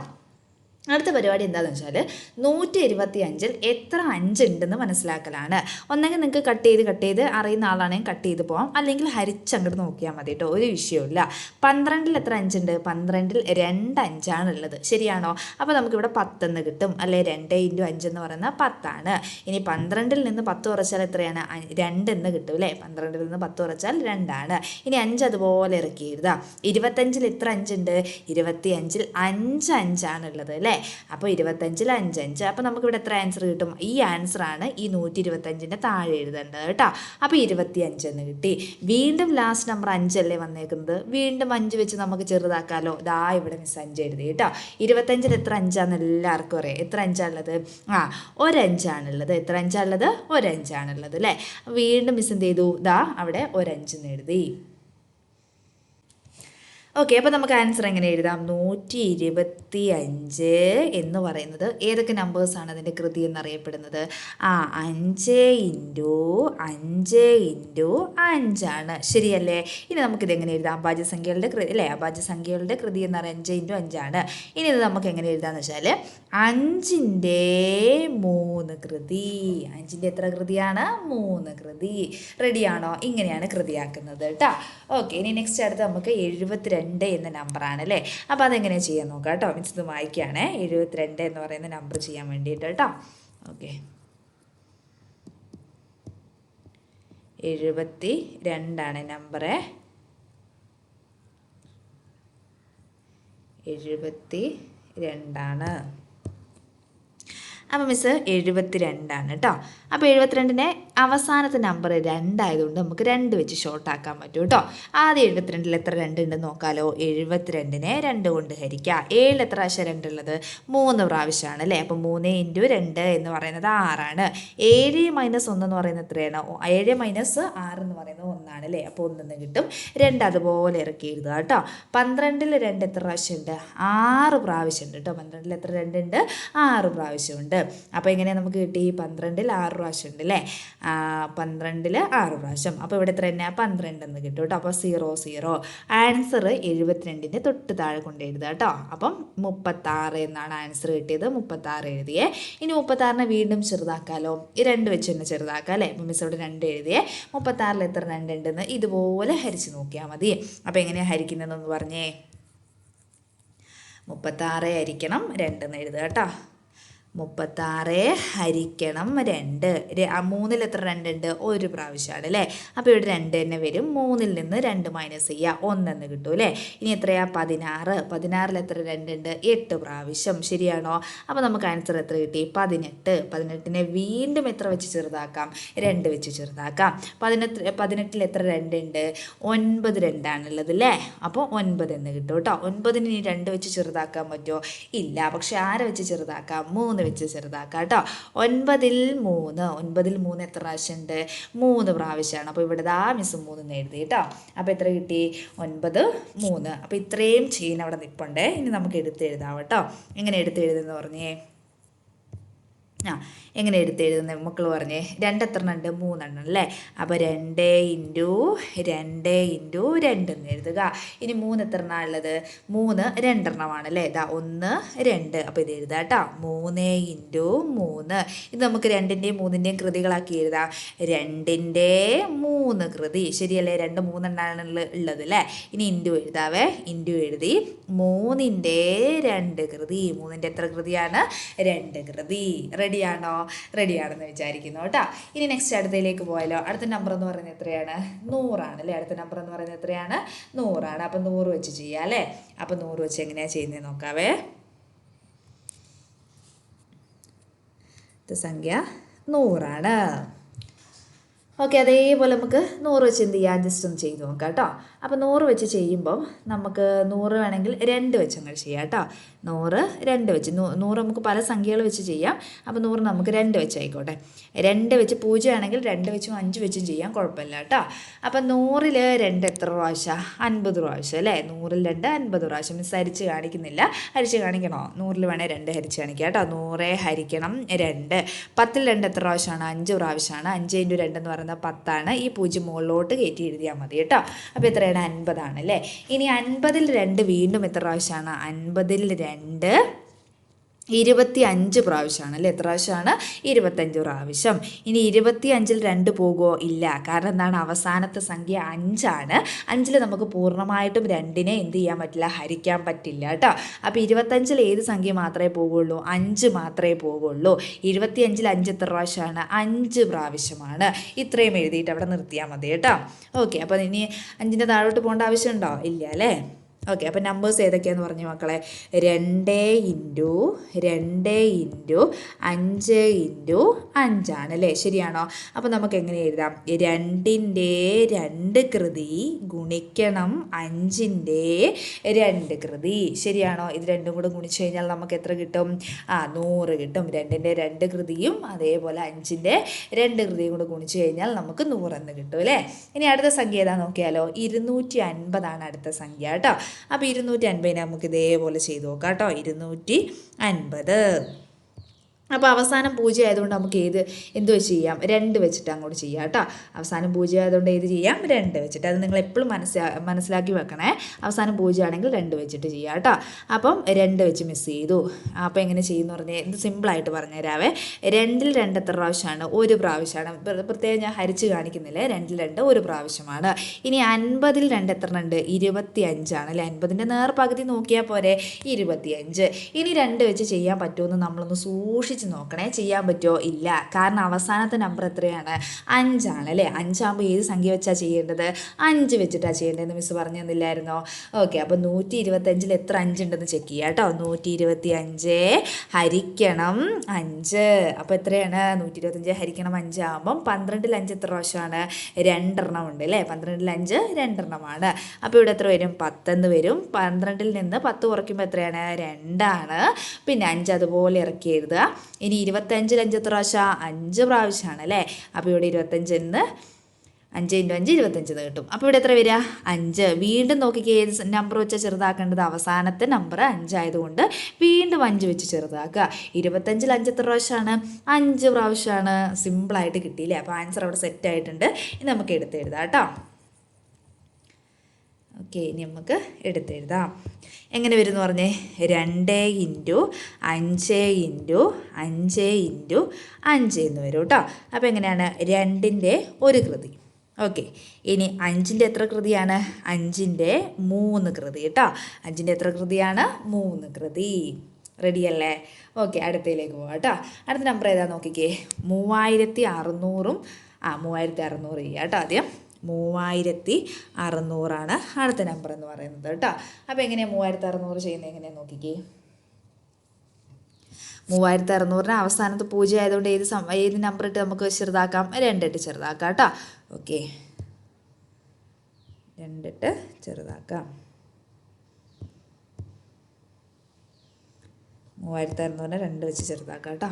Speaker 1: അടുത്ത പരിപാടി എന്താണെന്ന് വെച്ചാൽ നൂറ്റി ഇരുപത്തി അഞ്ചിൽ എത്ര അഞ്ചുണ്ടെന്ന് മനസ്സിലാക്കലാണ്. ഒന്നെങ്കിൽ നിങ്ങൾക്ക് കട്ട് ചെയ്ത് കട്ട് ചെയ്ത് അറിയുന്ന ആളാണെങ്കിൽ കട്ട് ചെയ്ത് പോകാം അല്ലെങ്കിൽ ഹരിച്ചങ്ങോട്ട് നോക്കിയാൽ മതി കേട്ടോ ഒരു വിഷയമില്ല പന്ത്രണ്ടിൽ എത്ര അഞ്ചുണ്ട്? പന്ത്രണ്ടിൽ രണ്ട് അഞ്ചാണ് ഉള്ളത്. ശരിയാണോ? അപ്പോൾ നമുക്കിവിടെ പത്തെന്ന് കിട്ടും. അല്ലെ രണ്ട് ഇന്റു അഞ്ചെന്ന് പറയുന്നത് പത്താണ്. ഇനി പന്ത്രണ്ടിൽ നിന്ന് പത്ത് കുറച്ചാൽ എത്രയാണ്? രണ്ട് രണ്ടെന്ന് കിട്ടും അല്ലേ? പന്ത്രണ്ടിൽ നിന്ന് പത്ത് കുറച്ചാൽ രണ്ടാണ്. ഇനി അഞ്ച് അതുപോലെ ഇറക്കി എഴുതാം. ഇരുപത്തഞ്ചിൽ എത്ര അഞ്ചുണ്ട്? ഇരുപത്തി അഞ്ചിൽ അഞ്ച് അഞ്ചാണ് ഉള്ളത് അല്ലേ? അല്ലേ? അപ്പോൾ ഇരുപത്തഞ്ചിൽ അഞ്ചഞ്ച്. അപ്പോൾ നമുക്കിവിടെ എത്ര ആൻസർ കിട്ടും? ഈ ആൻസറാണ് ഈ നൂറ്റി ഇരുപത്തഞ്ചിന്റെ താഴെ എഴുതേണ്ടത് കേട്ടോ. അപ്പോൾ ഇരുപത്തി അഞ്ചെന്ന് കിട്ടി. വീണ്ടും ലാസ്റ്റ് നമ്പർ അഞ്ചല്ലേ വന്നേക്കുന്നത്? വീണ്ടും അഞ്ച് വെച്ച് നമുക്ക് ചെറുതാക്കാമല്ലോ ദാ ഇവിടെ മിസ് അഞ്ച് എഴുതി കേട്ടോ. ഇരുപത്തഞ്ചിൽ എത്ര അഞ്ചാന്ന് എല്ലാവർക്കും അറിയാം. എത്ര അഞ്ചാണുള്ളത്? ആ ഒരഞ്ചാണുള്ളത്. എത്ര അഞ്ചാണുള്ളത്? ഒരഞ്ചാണുള്ളത് അല്ലേ? വീണ്ടും മിസ് എന്ത് ചെയ്തു? ദാ അവിടെ ഒരഞ്ചെന്ന് എഴുതി. ഓക്കെ അപ്പോൾ നമുക്ക് ആൻസർ എങ്ങനെ എഴുതാം? നൂറ്റി ഇരുപത്തി അഞ്ച് എന്ന് പറയുന്നത് ഏതൊക്കെ നമ്പേഴ്സാണ് അതിന്റെ കൃതി എന്നറിയപ്പെടുന്നത്? ആ അഞ്ച് ഇന്റു അഞ്ച് ഇന്റു അഞ്ചാണ്. ശരിയല്ലേ? ഇനി നമുക്കിത് എങ്ങനെ എഴുതാം? അഭാജ്യസംഖ്യകളുടെ കൃതി അല്ലേ? അഭാജ്യസംഖ്യകളുടെ കൃതി എന്ന് പറയുന്നത് അഞ്ച് ഇന്റു അഞ്ചാണ്. ഇനി ഇത് നമുക്ക് എങ്ങനെ എഴുതാമെന്ന് വെച്ചാൽ അഞ്ചിന്റെ മൂന്ന് കൃതി. അഞ്ചിന്റെ എത്ര കൃതിയാണ്? മൂന്ന് കൃതി. റെഡിയാണോ ഇങ്ങനെയാണ് കൃതിയാക്കുന്നത് കേട്ടോ ഓക്കെ ഇനി നെക്സ്റ്റ് അടുത്ത് നമുക്ക് എഴുപത്തിരണ്ട് എന്ന നമ്പറാണ് അല്ലേ? അപ്പോൾ അതെങ്ങനെയാണ് ചെയ്യാൻ നോക്കാം കേട്ടോ? മീൻസ് ഇത് വായിക്കുകയാണേ. എഴുപത്തിരണ്ട് എന്ന് പറയുന്ന നമ്പർ ചെയ്യാൻ വേണ്ടിയിട്ട് കേട്ടോ. ഓക്കെ എഴുപത്തി രണ്ടാണ് നമ്പറ് എഴുപത്തി രണ്ടാണ് അപ്പോൾ മിസ് എഴുപത്തി രണ്ടാണ് കേട്ടോ. അപ്പോൾ എഴുപത്തിരണ്ടിന്റെ അവസാനത്തെ നമ്പർ രണ്ടായതുകൊണ്ട് നമുക്ക് രണ്ട് വെച്ച് ഷോർട്ടാക്കാൻ പറ്റും കേട്ടോ ആദ്യം എഴുപത്തിരണ്ടിൽ എത്ര രണ്ട് ഉണ്ടെന്ന് നോക്കാലോ. എഴുപത്തിരണ്ടിനെ രണ്ട് കൊണ്ട് ഹരിക്കുക ഏഴിൽ എത്ര പ്രാവശ്യം രണ്ടുള്ളത് മൂന്ന് പ്രാവശ്യമാണ് അല്ലേ? അപ്പോൾ മൂന്ന് ഇന്റു രണ്ട് എന്ന് പറയുന്നത് ആറാണ്. ഏഴ് മൈനസ് ഒന്ന് എന്ന് പറയുന്നത് എത്രയാണ്? ഏഴ് മൈനസ് ആറ് എന്ന് പറയുന്നത് ഒന്നാണ് അല്ലേ? അപ്പോൾ ഒന്നെന്ന് കിട്ടും. രണ്ട് അതുപോലെ ഇറക്കി എഴുതുക കേട്ടോ പന്ത്രണ്ടിൽ രണ്ട് എത്ര പ്രാവശ്യമുണ്ട് ആറ് പ്രാവശ്യമുണ്ട് കേട്ടോ പന്ത്രണ്ടിൽ എത്ര രണ്ടുണ്ട് ആറ് പ്രാവശ്യമുണ്ട് അപ്പോൾ എങ്ങനെയാണ് നമുക്ക് കിട്ടി? പന്ത്രണ്ടിൽ ആറ് പ്രാവശ്യം ഉണ്ട് അല്ലേ? പന്ത്രണ്ടിൽ ആറ് പ്രാവശ്യം. അപ്പോൾ ഇവിടെ എത്ര തന്നെയാണ് പന്ത്രണ്ട് എന്ന് കിട്ടും കേട്ടോ. അപ്പോൾ സീറോ സീറോ. ആൻസർ എഴുപത്തിരണ്ടിന്റെ തൊട്ട് താഴെ കൊണ്ട് എഴുതുക കേട്ടോ. അപ്പം മുപ്പത്താറ് എന്നാണ് ആൻസർ കിട്ടിയത്. മുപ്പത്താറ് എഴുതിയേ. ഇനി മുപ്പത്താറിനെ വീണ്ടും ചെറുതാക്കാലോ? ഈ രണ്ട് വെച്ച് തന്നെ ചെറുതാക്കാം അല്ലേ? അപ്പം മിസ് ഇവിടെ രണ്ട് എഴുതിയേ. മുപ്പത്താറിൽ എത്ര രണ്ട് ഉണ്ടെന്ന് ഇതുപോലെ ഹരിച്ച് നോക്കിയാൽ മതി. അപ്പോൾ എങ്ങനെയാണ് ഹരിക്കുന്നതെന്ന് പറഞ്ഞേ. മുപ്പത്താറ് ഹരിക്കണം. രണ്ടെന്ന് എഴുതുക കേട്ടോ. മുപ്പത്താറ് ഹരിക്കണം രണ്ട്. മൂന്നിൽ എത്ര രണ്ടുണ്ട്? ഒരു പ്രാവശ്യമാണ് അല്ലേ? അപ്പോൾ ഇവിടെ രണ്ട് തന്നെ വരും. മൂന്നിൽ നിന്ന് രണ്ട് മൈനസ് ചെയ്യുക. ഒന്നെന്ന് കിട്ടും അല്ലേ? ഇനി എത്രയാ? പതിനാറ്. പതിനാറിൽ എത്ര രണ്ടുണ്ട്? എട്ട് പ്രാവശ്യം. ശരിയാണോ? അപ്പോൾ നമുക്ക് ആൻസർ എത്ര കിട്ടി? പതിനെട്ട്. പതിനെട്ടിനെ വീണ്ടും എത്ര വെച്ച് ചെറുതാക്കാം? രണ്ട് വെച്ച് ചെറുതാക്കാം. പതിനെട്ട് പതിനെട്ടിൽ എത്ര രണ്ടുണ്ട്? ഒൻപത് രണ്ടാണുള്ളത് അല്ലേ? അപ്പോൾ ഒൻപത് എന്ന് കിട്ടും കേട്ടോ. ഒൻപതിന് ഇനി രണ്ട് വെച്ച് ചെറുതാക്കാൻ പറ്റുമോ? ഇല്ല. പക്ഷെ ആരെ വെച്ച് ചെറുതാക്കാം? മൂന്ന് വെച്ച് ചെറുതാക്കാം കേട്ടോ. ഒൻപതിൽ മൂന്ന് ഒൻപതിൽ മൂന്ന് എത്ര പ്രാവശ്യമുണ്ട്? മൂന്ന് പ്രാവശ്യമാണ്. അപ്പോൾ ഇവിടെ ദാ മിസ് മൂന്ന് എഴുതി കേട്ടോ. അപ്പോൾ എത്ര കിട്ടി? ഒൻപത് മൂന്ന്. അപ്പോൾ ഇത്രയും ചെയിൻ അവിടെ നിൽപ്പുണ്ട് ഇനി നമുക്ക് എടുത്ത് എഴുതാം കേട്ടോ. എങ്ങനെ എടുത്ത് എഴുതുന്നു പറഞ്ഞേ? ആ എങ്ങനെ എടുത്ത് എഴുതുന്നത് മക്കൾ പറഞ്ഞേ രണ്ടെത്രണ്ണം ഉണ്ട് മൂന്നെണ്ണം അല്ലേ? അപ്പോൾ രണ്ട് ഇന്റു രണ്ട് ഇന്റു രണ്ട് എന്ന് എഴുതുക. ഇനി മൂന്ന് എത്ര എണ്ണ ഉള്ളത്? മൂന്ന് രണ്ടെണ്ണമാണ് അല്ലേ? ഇതാ ഒന്ന് രണ്ട്. അപ്പോൾ ഇത് എഴുതാം കേട്ടോ. മൂന്ന് ഇന്റു മൂന്ന്. ഇത് നമുക്ക് രണ്ടിന്റെയും മൂന്നിന്റെയും കൃതികളാക്കി എഴുതാം. രണ്ടിന്റെ മൂന്ന് കൃതി. ശരിയല്ലേ? രണ്ട് മൂന്നെണ്ണമാണ് ഉള്ള- ഉള്ളത് അല്ലേ? ഇനി ഇന്റു എഴുതാവേ. ഇന്റു എഴുതി മൂന്നിന്റെ രണ്ട് കൃതി. മൂന്നിന്റെ എത്ര കൃതിയാണ്? രണ്ട് കൃതി. റെഡിയാണോ റെഡിയാണെന്ന് വിചാരിക്കുന്നു കേട്ടോ. ഇനി നെക്സ്റ്റ് അടുത്തതിലേക്ക് പോയാലോ? അടുത്ത നമ്പർ എന്ന് പറയുന്നത് എത്രയാണ്? നൂറാണ് അല്ലേ? അടുത്ത നമ്പർ എന്ന് പറയുന്നത് എത്രയാണ്? നൂറാണ്. അപ്പം നൂറ് വെച്ച് ചെയ്യാം അല്ലേ? അപ്പം നൂറ് വെച്ച് എങ്ങനെയാണ് ചെയ്യുന്നത് നോക്കാവേ. സംഖ്യ നൂറാണ്. ഓക്കെ അതേപോലെ നമുക്ക് നൂറ് വെച്ച് എന്ത് ചെയ്യാം? ജസ്റ്റ് ഒന്ന് ചെയ്ത് നോക്കാം കേട്ടോ. അപ്പോൾ നൂറ് വെച്ച് ചെയ്യുമ്പം നമുക്ക് നൂറ് വേണമെങ്കിൽ രണ്ട് വെച്ച് അങ്ങ് ചെയ്യാം കേട്ടോ. നൂറ് രണ്ട് വെച്ച്. നൂറ് നമുക്ക് പല സംഖ്യകൾ വെച്ച് ചെയ്യാം. അപ്പോൾ നൂറ് നമുക്ക് രണ്ട് വെച്ച് ആയിക്കോട്ടെ രണ്ട് വെച്ച് പൂജ്യം ആണെങ്കിൽ രണ്ട് വെച്ചും അഞ്ച് വെച്ചും ചെയ്യാം. കുഴപ്പമില്ല കേട്ടോ. അപ്പം നൂറിൽ രണ്ട് എത്ര പ്രാവശ്യം? അൻപത് പ്രാവശ്യം അല്ലേ? നൂറിൽ രണ്ട് അൻപത് പ്രാവശ്യം. മിസ് ഹരിച്ച് കാണിക്കുന്നില്ല. ഹരിച്ച് കാണിക്കണോ? നൂറിൽ വേണേൽ രണ്ട് ഹരിച്ച് കാണിക്കുക കേട്ടോ. നൂറ് ഹരിക്കണം രണ്ട്. പത്തിൽ രണ്ട് എത്ര പ്രാവശ്യമാണ്? അഞ്ച് പ്രാവശ്യമാണ്. അഞ്ച് ഇന്റു രണ്ട് എന്ന് പറയുന്നത് പത്താണ്. ഈ പൂജ്യം മുകളിലോട്ട് കയറ്റി എഴുതിയാൽ മതി കേട്ടോ. അപ്പോൾ എത്രയാണ് അൻപതാണ് അല്ലേ? ഇനി അൻപതിൽ രണ്ട് വീണ്ടും എത്ര പ്രാവശ്യമാണ്? അൻപതിൽ രണ്ട് ഇരുപത്തി അഞ്ച് പ്രാവശ്യമാണ് അല്ലേ? എത്ര പ്രാവശ്യമാണ്? ഇരുപത്തഞ്ച് പ്രാവശ്യം. ഇനി ഇരുപത്തി അഞ്ചിൽ രണ്ട് പോകുമോ ഇല്ല. കാരണം എന്താണ്? അവസാനത്തെ സംഖ്യ അഞ്ചാണ്. അഞ്ചിൽ നമുക്ക് പൂർണമായിട്ടും രണ്ടിനെ എന്ത് ചെയ്യാൻ പറ്റില്ല? ഹരിക്കാൻ പറ്റില്ല കേട്ടോ. അപ്പോൾ ഇരുപത്തഞ്ചിൽ ഏത് സംഖ്യ മാത്രമേ പോകുള്ളൂ? അഞ്ച് മാത്രമേ പോകുള്ളൂ. ഇരുപത്തി അഞ്ചിൽ അഞ്ച് എത്ര പ്രാവശ്യമാണ്? അഞ്ച് പ്രാവശ്യമാണ്. ഇത്രയും എഴുതിയിട്ട് അവിടെ നിർത്തിയാൽ മതി കേട്ടോ. ഓക്കെ. അപ്പോൾ ഇനി അഞ്ചിന്റെ താഴോട്ട് പോകേണ്ട ആവശ്യമുണ്ടോ? ഇല്ല അല്ലേ? ഓക്കെ അപ്പം നമ്പേഴ്സ് ഏതൊക്കെയാണെന്ന് പറഞ്ഞു മക്കളെ? രണ്ട് ഇന്റു രണ്ട് ഇന്റു അഞ്ച് ഇന്റു അഞ്ചാണ് അല്ലേ? ശരിയാണോ? അപ്പം നമുക്ക് എങ്ങനെ എഴുതാം? രണ്ടിന്റെ രണ്ട് കൃതി ഗുണിക്കണം അഞ്ചിന്റെ രണ്ട് കൃതി. ശരിയാണോ? ഇത് രണ്ടും കൂടെ ഗുണിച്ച് കഴിഞ്ഞാൽ നമുക്ക് എത്ര കിട്ടും? ആ നൂറ് കിട്ടും. രണ്ടിന്റെ രണ്ട് കൃതിയും അതേപോലെ അഞ്ചിന്റെ രണ്ട് കൃതിയും കൂടെ ഗുണിച്ച് കഴിഞ്ഞാൽ നമുക്ക് നൂറെന്ന് കിട്ടും അല്ലേ? ഇനി അടുത്ത സംഖ്യ ഏതാ നോക്കിയാലോ? ഇരുന്നൂറ്റി അൻപതാണ് അടുത്ത സംഖ്യ കേട്ടോ. അപ്പോൾ ഇരുന്നൂറ്റി അൻപതിനെ നമുക്ക് ഇതേപോലെ ചെയ്ത് നോക്കാം കേട്ടോ. ഇരുന്നൂറ്റി അൻപത്. അപ്പോൾ അവസാനം പൂജ ആയതുകൊണ്ട് നമുക്ക് ഏത് എന്ത് വെച്ച് ചെയ്യാം? രണ്ട് വെച്ചിട്ട് അങ്ങോട്ട് ചെയ്യാം കേട്ടോ. അവസാനം പൂജ ആയതുകൊണ്ട് ഏത് ചെയ്യാം? രണ്ട് വെച്ചിട്ട്. അത് നിങ്ങൾ എപ്പോഴും മനസ്സിലാ മനസ്സിലാക്കി വെക്കണേ. അവസാനം പൂജ ആണെങ്കിൽ രണ്ട് വെച്ചിട്ട് ചെയ്യാം കേട്ടോ. അപ്പം രണ്ട് വെച്ച് മിസ് ചെയ്തു. അപ്പോൾ എങ്ങനെ ചെയ്യുമെന്ന് പറഞ്ഞാൽ എന്ത് സിമ്പിളായിട്ട് പറഞ്ഞുതരാവേ രണ്ടിൽ രണ്ട് എത്ര പ്രാവശ്യമാണ്? ഒരു പ്രാവശ്യമാണ്. പ്ര- പ്രത്യേകം ഞാൻ ഹരിച്ച് കാണിക്കുന്നില്ലേ? രണ്ടിൽ രണ്ട് ഒരു പ്രാവശ്യമാണ്. ഇനി അൻപതിൽ രണ്ട് എത്ര ഉണ്ട്? ഇരുപത്തി അഞ്ചാണ് അല്ലേ? അൻപതിന്റെ നേർ പകുതി നോക്കിയാൽ പോരെ. ഇരുപത്തിയഞ്ച്. ഇനി രണ്ട് വെച്ച് ചെയ്യാൻ പറ്റുമെന്ന് നമ്മളൊന്ന് സൂക്ഷിച്ച് നോക്കണേ ചെയ്യാൻ പറ്റുമോ ഇല്ല. കാരണം അവസാനത്തെ നമ്പർ എത്രയാണ്? അഞ്ചാണ് അല്ലേ? അഞ്ചാകുമ്പോൾ ഏത് സംഖ്യ വെച്ചാൽ ചെയ്യേണ്ടത്? അഞ്ച് വെച്ചിട്ടാണ് ചെയ്യേണ്ടതെന്ന് മിസ് പറഞ്ഞു തന്നില്ലായിരുന്നോ? ഓക്കെ അപ്പോൾ നൂറ്റി ഇരുപത്തഞ്ചിൽ എത്ര അഞ്ചുണ്ടെന്ന് ചെക്ക് ചെയ്യാം കേട്ടോ. നൂറ്റി ഇരുപത്തി അഞ്ച് ഹരിക്കണം അഞ്ച്. അപ്പോൾ എത്രയാണ്? നൂറ്റി ഇരുപത്തഞ്ച് ഹരിക്കണം അഞ്ചാകുമ്പം പന്ത്രണ്ടിൽ അഞ്ച് എത്ര പ്രാവശ്യമാണ്? രണ്ടെണ്ണം ഉണ്ട് അല്ലേ? പന്ത്രണ്ടിൽ അഞ്ച് രണ്ടെണ്ണമാണ്. അപ്പോൾ ഇവിടെ എത്ര വരും? പത്തെന്ന് വരും. പന്ത്രണ്ടിൽ നിന്ന് പത്ത് കുറയ്ക്കുമ്പോൾ എത്രയാണ്? രണ്ടാണ്. പിന്നെ അഞ്ച് അതുപോലെ ഇറക്കി എഴുതുക. ഇനി ഇരുപത്തഞ്ചിൽ അഞ്ച് എത്ര പ്രാവശ്യം? അഞ്ച് പ്രാവശ്യമാണ് അല്ലേ? അപ്പോൾ ഇവിടെ ഇരുപത്തഞ്ചിന്ന് അഞ്ച് ഇന്റു അഞ്ച് ഇരുപത്തഞ്ച് എന്ന് കിട്ടും. അപ്പോൾ ഇവിടെ എത്ര വരിക? അഞ്ച്. വീണ്ടും നോക്കിക്കേ ഏത് നമ്പർ വെച്ച് ചെറുതാക്കേണ്ടത് അവസാനത്തെ നമ്പർ അഞ്ചായതുകൊണ്ട് വീണ്ടും അഞ്ച് വെച്ച് ചെറുതാക്കുക. ഇരുപത്തഞ്ചിൽ അഞ്ച് എത്ര പ്രാവശ്യമാണ്? അഞ്ച് പ്രാവശ്യമാണ്. സിമ്പിളായിട്ട് കിട്ടിയില്ലേ? അപ്പോൾ ആൻസർ അവിടെ സെറ്റ് ആയിട്ടുണ്ട്. ഇനി നമുക്ക് എടുത്തെഴുതാം കേട്ടോ. ഓക്കെ ഇനി നമുക്ക് എടുത്തെഴുതാം. എങ്ങനെ വരും എന്ന് പറഞ്ഞേ? രണ്ട് ഇന്റു അഞ്ച് ഇന്റു അഞ്ച് ഇന്റു അഞ്ച് എന്ന് വരും കേട്ടോ. അപ്പോൾ എങ്ങനെയാണ്? രണ്ടിന്റെ ഒരു കൃതി. ഓക്കെ ഇനി അഞ്ചിന്റെ എത്ര കൃതിയാണ്? അഞ്ചിന്റെ മൂന്ന് കൃതി കേട്ടോ. അഞ്ചിന്റെ എത്ര കൃതിയാണ്? മൂന്ന് കൃതി. റെഡി അല്ലേ? ഓക്കെ അടുത്തയിലേക്ക് പോകാം കേട്ടോ. അടുത്ത നമ്പർ ഏതാ നോക്കിക്കേ? മൂവായിരത്തി അറുന്നൂറും ആ മൂവായിരത്തി അറുന്നൂറ് ചെയ്യാം കേട്ടോ ആദ്യം. മൂവായിരത്തി അറുന്നൂറാണ് അടുത്ത നമ്പർ എന്ന് പറയുന്നത് കേട്ടോ. അപ്പോൾ എങ്ങനെയാണ് മൂവായിരത്തി അറുന്നൂറ് ചെയ്യുന്നത്? എങ്ങനെയാണ് നോക്കിക്കേ. മൂവായിരത്തി അറുന്നൂറിന് അവസാനത്ത് പൂജ ആയതുകൊണ്ട് ഏത് സം ഏത് നമ്പർ ഇട്ട് നമുക്ക് ചെറുതാക്കാം? രണ്ടിട്ട് ചെറുതാക്കാം കേട്ടോ. ഓക്കെ. രണ്ടിട്ട് ചെറുതാക്കാം. മൂവായിരത്തി അറുന്നൂറിന് രണ്ട് വെച്ച് ചെറുതാക്കാം കേട്ടോ.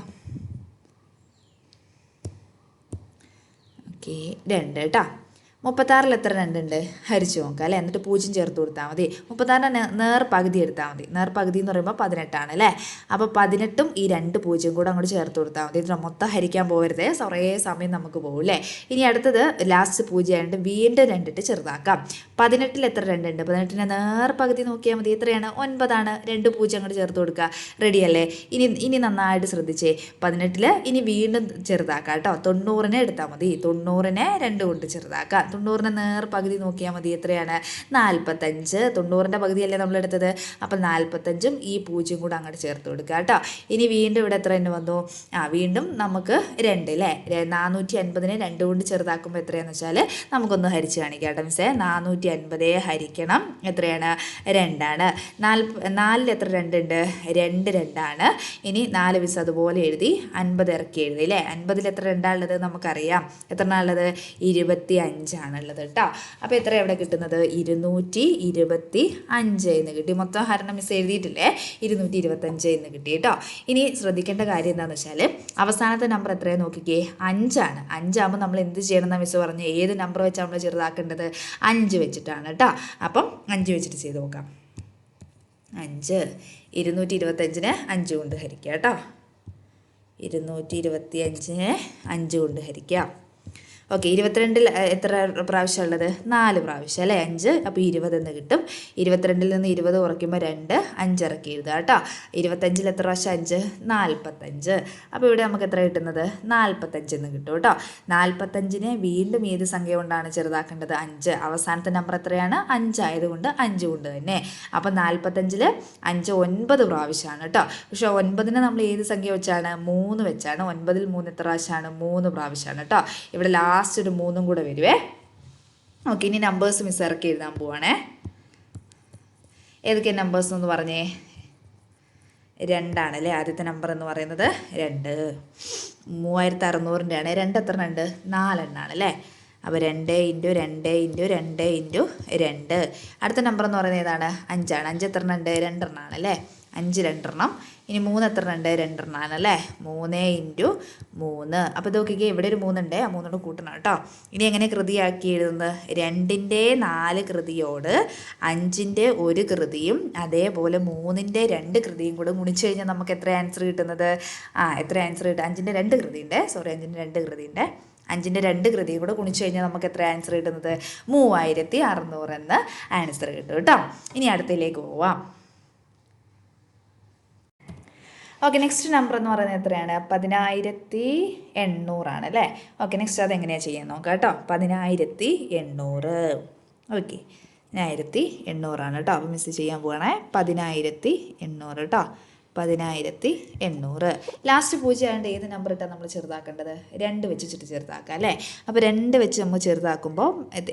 Speaker 1: ഓക്കെ. രണ്ട് കേട്ടോ. മുപ്പത്താറിൽ എത്ര രണ്ടുണ്ട്? ഹരിച്ചു നോക്കുക അല്ലേ? എന്നിട്ട് പൂജ്യം ചേർത്ത് കൊടുത്താൽ മതി. മുപ്പത്താറിന്റെ നേർ പകുതി എടുത്താൽ മതി. നേർ പകുതി എന്ന് പറയുമ്പോൾ പതിനെട്ടാണ് അല്ലേ? അപ്പോൾ പതിനെട്ടും ഈ രണ്ട് പൂജ്യം കൂടെ അങ്ങോട്ട് ചേർത്ത് കൊടുത്താൽ മതി. ഇത് മൊത്തം ഹരിക്കാൻ പോകരുതേ കുറേ സമയം നമുക്ക് പോകും അല്ലേ? ഇനി അടുത്തത് ലാസ്റ്റ് പൂജ്യമായിട്ട് വീണ്ടും രണ്ടിട്ട് ചെറുതാക്കാം. പതിനെട്ടിൽ എത്ര രണ്ടുണ്ട്? പതിനെട്ടിന്റെ നേർ പകുതി നോക്കിയാൽ മതി. എത്രയാണ്? ഒൻപതാണ്. രണ്ട് പൂജ്യം അങ്ങോട്ട് ചേർത്ത് കൊടുക്കുക റെഡിയല്ലേ ഇനി ഇനി നന്നായിട്ട് ശ്രദ്ധിച്ചേ. പതിനെട്ടിൽ ഇനി വീണ്ടും ചെറുതാക്കാം കേട്ടോ. തൊണ്ണൂറിനെ എടുത്താൽ മതി. തൊണ്ണൂറിനെ രണ്ട് കൊണ്ട് ചെറുതാക്കാം. തൊണ്ണൂറിന് നേർ പകുതി നോക്കിയാൽ മതി. എത്രയാണ്? നാൽപ്പത്തഞ്ച് തൊണ്ണൂറിന്റെ പകുതിയല്ലേ നമ്മൾ എടുത്തത്? അപ്പം നാൽപ്പത്തഞ്ചും ഈ പൂജ്യം കൂടെ അങ്ങോട്ട് ചേർത്ത് കൊടുക്കുക കേട്ടോ. ഇനി വീണ്ടും ഇവിടെ എത്ര തന്നെ വന്നു? ആ വീണ്ടും നമുക്ക് രണ്ട് അല്ലേ നാനൂറ്റി അൻപതിനെ രണ്ട് കൊണ്ട് ചെറുതാക്കുമ്പോൾ എത്രയാണെന്ന് വെച്ചാൽ നമുക്കൊന്ന് ഹരിച്ച് കാണിക്കാം കേട്ടോ മിസ്സേ. നാനൂറ്റി അൻപതേ ഹരിക്കണം. എത്രയാണ്? രണ്ടാണ്. നാല് നാലിൽ എത്ര രണ്ടുണ്ട്? രണ്ട് രണ്ടാണ്. ഇനി നാല് മിസ് അതുപോലെ എഴുതി അൻപത് ഇറക്കി എഴുതി അല്ലേ അൻപതിൽ എത്ര രണ്ടാണുള്ളത് നമുക്കറിയാം. എത്ര ഉള്ളത്? ഇരുപത്തി അഞ്ചാണുള്ളത് കേട്ടോ. അപ്പോൾ എത്ര എവിടെ കിട്ടുന്നത്? ഇരുന്നൂറ്റി ഇരുപത്തി അഞ്ച് എന്ന് കിട്ടി. മൊത്തം ഹരണം മിസ് എഴുതിയിട്ടില്ലേ? ഇരുന്നൂറ്റി ഇരുപത്തഞ്ച് എന്ന് കിട്ടി കേട്ടോ. ഇനി ശ്രദ്ധിക്കേണ്ട കാര്യം എന്താണെന്ന് വെച്ചാൽ അവസാനത്തെ നമ്പർ എത്രയാണ് നോക്കിക്കേ. അഞ്ചാണ്. അഞ്ചാകുമ്പോൾ നമ്മൾ എന്ത് ചെയ്യണം എന്നാ മിസ് പറഞ്ഞു? ഏത് നമ്പർ വെച്ചാണ് നമ്മൾ ചെറുതാക്കേണ്ടത്? അഞ്ച് വെച്ചിട്ടാണ് കേട്ടോ. അപ്പം അഞ്ച് വെച്ചിട്ട് ചെയ്ത് നോക്കാം. അഞ്ച്. ഇരുന്നൂറ്റി ഇരുപത്തഞ്ചിന് അഞ്ച് കൊണ്ട് ഹരിക്കുക കേട്ടോ. ഇരുന്നൂറ്റി ഇരുപത്തി അഞ്ചിന് അഞ്ച് കൊണ്ട് ഹരിക്കാം. ഓക്കെ ഇരുപത്തിരണ്ടിൽ എത്ര പ്രാവശ്യം ഉള്ളത്? നാല് പ്രാവശ്യം അല്ലേ? അഞ്ച് അപ്പോൾ ഇരുപത് എന്ന് കിട്ടും. ഇരുപത്തിരണ്ടിൽ നിന്ന് ഇരുപത് കുറയ്ക്കുമ്പോൾ രണ്ട് അഞ്ച് ഇറക്കി എഴുതുക കേട്ടോ. ഇരുപത്തഞ്ചിൽ എത്ര പ്രാവശ്യം? അഞ്ച് നാൽപ്പത്തഞ്ച് അപ്പോൾ ഇവിടെ നമുക്ക് എത്ര കിട്ടുന്നത്? നാൽപ്പത്തഞ്ച് എന്ന് കിട്ടും കേട്ടോ. നാൽപ്പത്തഞ്ചിനെ വീണ്ടും ഏത് സംഖ്യ കൊണ്ടാണ് ചെറുതാക്കേണ്ടത്? അഞ്ച്. അവസാനത്തെ നമ്പർ എത്രയാണ്? അഞ്ചായതുകൊണ്ട് അഞ്ച് കൊണ്ട് തന്നെ. അപ്പം നാൽപ്പത്തഞ്ചിൽ അഞ്ച് ഒൻപത് പ്രാവശ്യമാണ് കേട്ടോ. പക്ഷേ ഒൻപതിനെ നമ്മൾ ഏത് സംഖ്യ വെച്ചാണ്? മൂന്ന് വെച്ചാണ്. ഒൻപതിൽ മൂന്ന് എത്ര പ്രാവശ്യമാണ്? മൂന്ന് പ്രാവശ്യമാണ് കേട്ടോ. ഇവിടെ ലാസ്റ്റ് ഒരു മൂന്നും കൂടെ വരുവേ. ഓക്കെ ഇനി നമ്പേഴ്സ് മിസ് ഇറക്കി എഴുതാൻ പോവാണേ. ഏതൊക്കെ നമ്പേഴ്സ് എന്ന് പറഞ്ഞേ? രണ്ടാണ് അല്ലേ ആദ്യത്തെ നമ്പർ എന്ന് പറയുന്നത്? രണ്ട്. മൂവായിരത്തി അറുന്നൂറിന്റെ ആണ് രണ്ട് എത്ര ഉണ്ട് നാലെണ്ണാണ് അല്ലേ അപ്പോൾ രണ്ട് ഇന്റു രണ്ട് ഇന്റു രണ്ട് ഇന്റു രണ്ട്. അടുത്ത നമ്പർ എന്ന് പറയുന്നത് ഏതാണ്? അഞ്ചാണ്. അഞ്ച് എത്ര ഉണ്ട് രണ്ടെണ്ണമാണ് അല്ലേ അഞ്ച് രണ്ടെണ്ണം. ഇനി മൂന്ന് എത്ര ഉണ്ട് രണ്ടെണ്ണമാണ് അല്ലേ? മൂന്ന് ഇന്റു മൂന്ന്. അപ്പോൾ ഇത് നോക്കിക്കേ ഇവിടെ ഒരു മൂന്നുണ്ട്. ആ മൂന്നോട് കൂട്ടണം കേട്ടോ. ഇനി എങ്ങനെ കൃതിയാക്കി എഴുതുന്നത്? രണ്ടിന്റെ നാല് കൃതിയോട് അഞ്ചിന്റെ ഒരു കൃതിയും അതേപോലെ മൂന്നിന്റെ രണ്ട് കൃതിയും കൂടെ ഗുണിച്ചു കഴിഞ്ഞാൽ നമുക്ക് എത്ര ആൻസർ കിട്ടുന്നത്? ആ എത്ര ആൻസർ കിട്ടും? അഞ്ചിന്റെ രണ്ട് കൃതിയുണ്ട്. സോറി അഞ്ചിന്റെ രണ്ട് കൃതിയുണ്ട്. അഞ്ചിന്റെ രണ്ട് കൃതിയും കൂടെ ഗുണിച്ച് കഴിഞ്ഞാൽ നമുക്ക് എത്ര ആൻസർ കിട്ടുന്നത്? മൂവായിരത്തി അറുന്നൂറ് എന്ന് ആൻസർ കിട്ടും കേട്ടോ. ഇനി അടുത്തയിലേക്ക് പോവാം. ഓക്കെ നെക്സ്റ്റ് നമ്പർ എന്ന് പറയുന്നത് എത്രയാണ്? പതിനായിരത്തി എണ്ണൂറാണ് അല്ലേ? ഓക്കെ നെക്സ്റ്റ് അതെങ്ങനെയാണ് ചെയ്യാൻ നോക്കാം കേട്ടോ. പതിനായിരത്തി എണ്ണൂറ്. ഓക്കെ പതിനായിരത്തി എണ്ണൂറാണ് കേട്ടോ. അപ്പോൾ മിസ് ചെയ്യാൻ പോകണേ പതിനായിരത്തി എണ്ണൂറ് കേട്ടോ. പതിനായിരത്തി എണ്ണൂറ്. ലാസ്റ്റ് പൂജ്യം ആയതുകൊണ്ട് ഏത് നമ്പർ ഇട്ടാണ് നമ്മൾ ചെറുതാക്കേണ്ടത്? രണ്ട് വെച്ചിട്ട് ചെറുതാക്കുക അല്ലേ? അപ്പോൾ രണ്ട് വെച്ച് നമ്മൾ ചെറുതാക്കുമ്പോൾ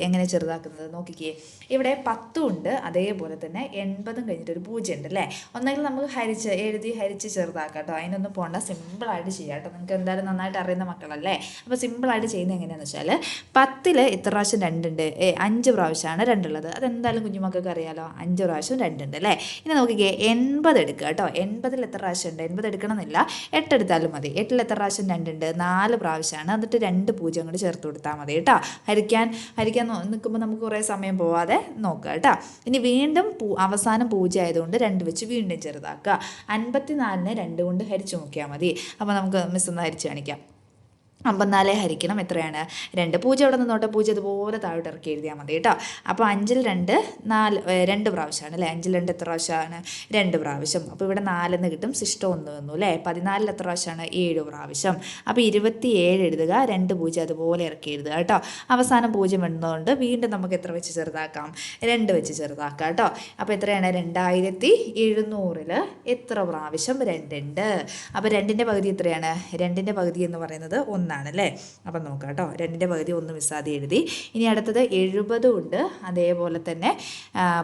Speaker 1: എങ്ങനെ ചെറുതാക്കുന്നത് നോക്കിക്കേ. ഇവിടെ പത്തും ഉണ്ട് അതേപോലെ തന്നെ എൺപതും കഴിഞ്ഞിട്ട് ഒരു പൂജ്യം ഉണ്ട് അല്ലേ? ഒന്നെങ്കിൽ നമുക്ക് ഹരിച്ച് എഴുതി ഹരിച്ച് ചെറുതാക്കാം കേട്ടോ. അതിനൊന്നും പോകണ്ട സിമ്പിളായിട്ട് ചെയ്യാം കേട്ടോ. നിങ്ങൾക്ക് എന്തായാലും നന്നായിട്ട് അറിയുന്ന മക്കളല്ലേ? അപ്പോൾ സിമ്പിളായിട്ട് ചെയ്യുന്നത് എങ്ങനെയാണെന്ന് വെച്ചാൽ പത്തിൽ ഇത്ര പ്രാവശ്യം രണ്ടുണ്ട്. അഞ്ച് പ്രാവശ്യമാണ് രണ്ടുള്ളത്. അതെന്തായാലും കുഞ്ഞുമക്കൾക്ക് അറിയാലോ. അഞ്ച് പ്രാവശ്യം രണ്ടുണ്ട് അല്ലേ? ഇനി നോക്കിക്കേ എൺപത് എടുക്കുക കേട്ടോ. എൺപതിൽ എത്ര പ്രാവശ്യം ഉണ്ട്? എൺപത് എടുക്കണമെന്നില്ല. എട്ട് എടുത്താലും മതി. എട്ടിൽ എത്ര പ്രാവശ്യം? രണ്ടുണ്ട് നാല് പ്രാവശ്യമാണ്. എന്നിട്ട് രണ്ട് പൂജ്യം കൂടി ചേർത്ത് കൊടുത്താൽ മതി കേട്ടോ. ഹരിക്കാൻ ഹരിക്കാൻ നിൽക്കുമ്പോൾ നമുക്ക് കുറേ സമയം പോവാതെ നോക്കുക കേട്ടോ. ഇനി വീണ്ടും അവസാനം പൂജ ആയതുകൊണ്ട് രണ്ട് വെച്ച് വീണ്ടും ചെറുതാക്കുക. അൻപത്തിനാലിന് രണ്ട് കൊണ്ട് ഹരിച്ചു നോക്കിയാൽ മതി. അപ്പോൾ നമുക്ക് മിസ് ഒന്ന് ഹരിച്ച് കാണിക്കാം. അമ്പത്തിനാല് ഹരിക്കണം എത്രയാണ് രണ്ട് പൂജ അവിടെ നിന്നോട്ടെ പൂജ അതുപോലെ താഴോട്ട് ഇറക്കി എഴുതിയാൽ മതി കേട്ടോ. അപ്പോൾ അഞ്ചിൽ രണ്ട് നാല് രണ്ട് പ്രാവശ്യമാണ് അല്ലേ? അഞ്ചിൽ രണ്ട് എത്ര പ്രാവശ്യമാണ്? രണ്ട് പ്രാവശ്യം. അപ്പോൾ ഇവിടെ നാലെന്ന് കിട്ടും ശിഷ്ടം ഒന്ന് വന്നു അല്ലേ? പതിനാലിൽ എത്ര പ്രാവശ്യമാണ്? ഏഴ് പ്രാവശ്യം. അപ്പോൾ ഇരുപത്തി ഏഴ് എഴുതുക രണ്ട് പൂജ അതുപോലെ ഇറക്കി എഴുതുക കേട്ടോ. അവസാനം പൂജ്യം എണ്ണുന്നതുകൊണ്ട് വീണ്ടും നമുക്ക് എത്ര വെച്ച് ചെറുതാക്കാം? രണ്ട് വെച്ച് ചെറുതാക്കാം കേട്ടോ. അപ്പോൾ എത്രയാണ്? രണ്ടായിരത്തി എഴുന്നൂറിൽ എത്ര പ്രാവശ്യം? രണ്ടുണ്ട് അപ്പോൾ രണ്ടിന്റെ പകുതി എത്രയാണ്? രണ്ടിന്റെ പകുതി എന്ന് പറയുന്നത് ഒന്നാണ് അല്ലേ അപ്പം നോക്കാം കേട്ടോ രണ്ടിന്റെ പകുതി ഒന്ന് മിസ്സാതെ എഴുതി. ഇനി അടുത്തത് എഴുപതും ഉണ്ട്. അതേപോലെ തന്നെ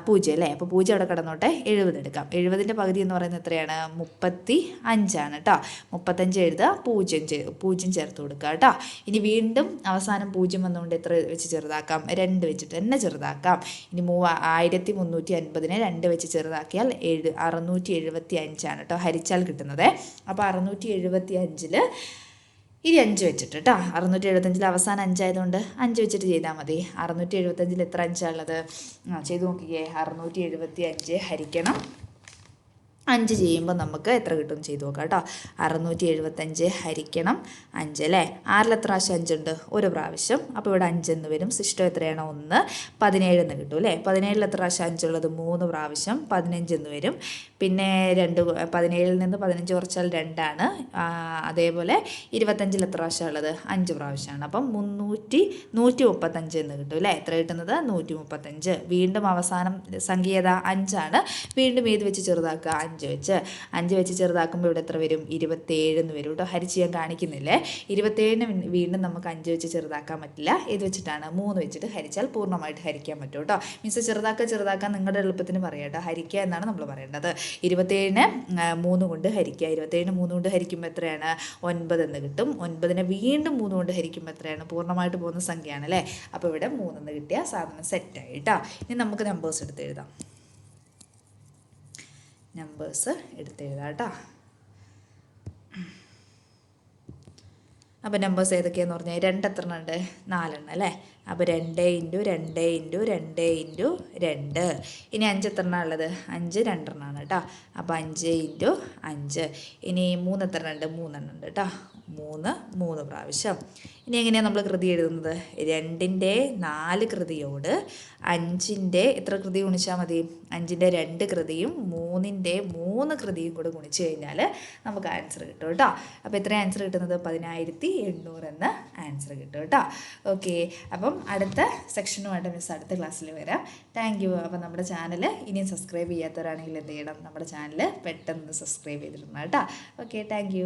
Speaker 1: പൂജ അല്ലേ? അപ്പോൾ പൂജ അവിടെ കിടന്നോട്ടെ. എഴുപത് എടുക്കാം. എഴുപതിന്റെ പകുതി എന്ന് പറയുന്നത് എത്രയാണ്? മുപ്പത്തി അഞ്ചാണ് കേട്ടോ. മുപ്പത്തഞ്ച് എഴുതുക പൂജ്യം പൂജ്യം ചേർത്ത് കൊടുക്കുക കേട്ടോ. ഇനി വീണ്ടും അവസാനം പൂജ്യം വന്നുകൊണ്ട് എത്ര വെച്ച് ചെറുതാക്കാം? രണ്ട് വെച്ചിട്ട് തന്നെ ചെറുതാക്കാം. ഇനി മൂവ ആയിരത്തി മുന്നൂറ്റി അൻപതിനെ രണ്ട് വെച്ച് ചെറുതാക്കിയാൽ എഴു അറുന്നൂറ്റി എഴുപത്തി അഞ്ചാണ് കേട്ടോ ഹരിച്ചാൽ കിട്ടുന്നത്. അപ്പോൾ അറുന്നൂറ്റി എഴുപത്തി അഞ്ചിൽ ഇനി അഞ്ച് വെച്ചിട്ട് കേട്ടോ അറുന്നൂറ്റി എഴുപത്തഞ്ചിൽ അവസാനം അഞ്ചായതുകൊണ്ട് അഞ്ച് വെച്ചിട്ട് ചെയ്താൽ മതി. അറുന്നൂറ്റി എഴുപത്തഞ്ചിൽ എത്ര അഞ്ചാണുള്ളത് ചെയ്ത് നോക്കിക്കേ. അറുന്നൂറ്റി എഴുപത്തി അഞ്ച് ഹരിക്കണം. അഞ്ച് ചെയ്യുമ്പോൾ നമുക്ക് എത്ര കിട്ടും ചെയ്തു നോക്കാം കേട്ടോ. അറുന്നൂറ്റി എഴുപത്തഞ്ച് ഹരിക്കണം അഞ്ച് അല്ലേ? ആറിൽ എത്ര പ്രാവശ്യം അഞ്ചുണ്ട്? ഒരു പ്രാവശ്യം. അപ്പോൾ ഇവിടെ അഞ്ചെന്ന് വരും. സിസ്റ്റം എത്രയാണ്? ഒന്ന്. പതിനേഴെന്ന് കിട്ടും അല്ലേ? പതിനേഴിൽ എത്ര പ്രാവശ്യം അഞ്ചുള്ളത്? മൂന്ന് പ്രാവശ്യം. പതിനഞ്ചെന്ന് വരും. പിന്നെ രണ്ട് പതിനേഴിൽ നിന്ന് പതിനഞ്ച് കുറച്ചാൽ രണ്ടാണ്. അതേപോലെ ഇരുപത്തഞ്ചിൽ എത്ര പ്രാവശ്യം ഉള്ളത്? അഞ്ച് പ്രാവശ്യമാണ്. അപ്പം മുന്നൂറ്റി നൂറ്റി മുപ്പത്തഞ്ച് എന്ന് കിട്ടും അല്ലേ? എത്ര കിട്ടുന്നത്? നൂറ്റി മുപ്പത്തഞ്ച്. വീണ്ടും അവസാനം സംഖ്യ ഏതാ? അഞ്ചാണ്. വീണ്ടും ഏത് വെച്ച് ചെറുതാക്കുക? അഞ്ച്. വെച്ച്. അഞ്ച് വെച്ച് ചെറുതാക്കുമ്പോൾ ഇവിടെ എത്ര വരും? ഇരുപത്തേഴ് എന്ന് വരും കേട്ടോ. ഹരിച്ച് ഞാൻ കാണിക്കുന്നില്ലേ? ഇരുപത്തേഴിന് വീണ്ടും നമുക്ക് അഞ്ച് വെച്ച് ചെറുതാക്കാൻ പറ്റില്ല. ഇത് വെച്ചിട്ടാണ് മൂന്ന് വെച്ചിട്ട് ഹരിച്ചാൽ പൂർണമായിട്ട് ഹരിക്കാൻ പറ്റും കേട്ടോ. മീൻസ് ചെറുതാക്കുക ചെറുതാക്കാൻ നിങ്ങളുടെ എളുപ്പത്തിന് പറയാം കേട്ടോ. ഹരിക്കുക എന്നാണ് നമ്മൾ പറയേണ്ടത്. ഇരുപത്തേഴിന് മൂന്ന് കൊണ്ട് ഹരിക്കുക. ഇരുപത്തേഴിന് മൂന്ന് കൊണ്ട് ഹരിക്കുമ്പോൾ എത്രയാണ്? ഒൻപത് എന്ന് കിട്ടും. ഒൻപതിനെ വീണ്ടും മൂന്ന് കൊണ്ട് ഹരിക്കുമ്പോൾ എത്രയാണ്? പൂർണമായിട്ട് പോകുന്ന സംഖ്യയാണ് അല്ലേ അപ്പോൾ ഇവിടെ മൂന്നെന്ന് കിട്ടിയ സാധനം സെറ്റായി ഇനി നമുക്ക് നമ്പേഴ്സ് എടുത്ത് എഴുതാം. നമ്പേഴ്സ് എടുത്ത് എഴുതാം കേട്ടോ. അപ്പോൾ നമ്പേഴ്സ് ഏതൊക്കെയാന്ന് പറഞ്ഞാൽ രണ്ട് എണ്ണം ഉണ്ട്. നാലെണ്ണം അല്ലേ? അപ്പോൾ രണ്ട് ഇന്റു രണ്ട് ഇന്റു രണ്ട് ഇന്റു രണ്ട്. ഇനി അഞ്ച് എത്ര എണ്ണം ഉള്ളത്? അഞ്ച് രണ്ടെണ്ണമാണ് കേട്ടോ. അപ്പോൾ അഞ്ച് ഇന്റു അഞ്ച്. ഇനി മൂന്ന് എത്ര എണ്ണം ഉണ്ട്. മൂന്നെണ്ണം ഉണ്ട് കേട്ടോ. മൂന്ന് മൂന്ന് പ്രാവശ്യം. ഇനി എങ്ങനെയാണ് നമ്മൾ കൃതി എഴുതുന്നത്? രണ്ടിന്റെ നാല് കൃതിയോട് അഞ്ചിന്റെ എത്ര കൃതി ഗുണിച്ചാൽ മതി? അഞ്ചിന്റെ രണ്ട് കൃതിയും മൂന്നിന്റെ മൂന്ന് കൃതിയും കൂടെ ഗുണിച്ച് കഴിഞ്ഞാൽ നമുക്ക് ആൻസർ കിട്ടും കേട്ടോ. അപ്പോൾ എത്ര ആൻസർ കിട്ടുന്നത്? പതിനായിരത്തി എണ്ണൂറ് എന്ന ആൻസർ കിട്ടും കേട്ടോ. ഓക്കെ അപ്പം അടുത്ത സെക്ഷനുമായിട്ട് മിസ് അടുത്ത ക്ലാസ്സിൽ വരാം. താങ്ക് യു അപ്പം നമ്മുടെ ചാനൽ ഇനിയും സബ്സ്ക്രൈബ് ചെയ്യാത്തവരാണെങ്കിൽ എന്ത് ചെയ്യണം? നമ്മുടെ ചാനൽ പെട്ടെന്ന് സബ്സ്ക്രൈബ് ചെയ്തിരുന്നു കേട്ടോ. Okay thank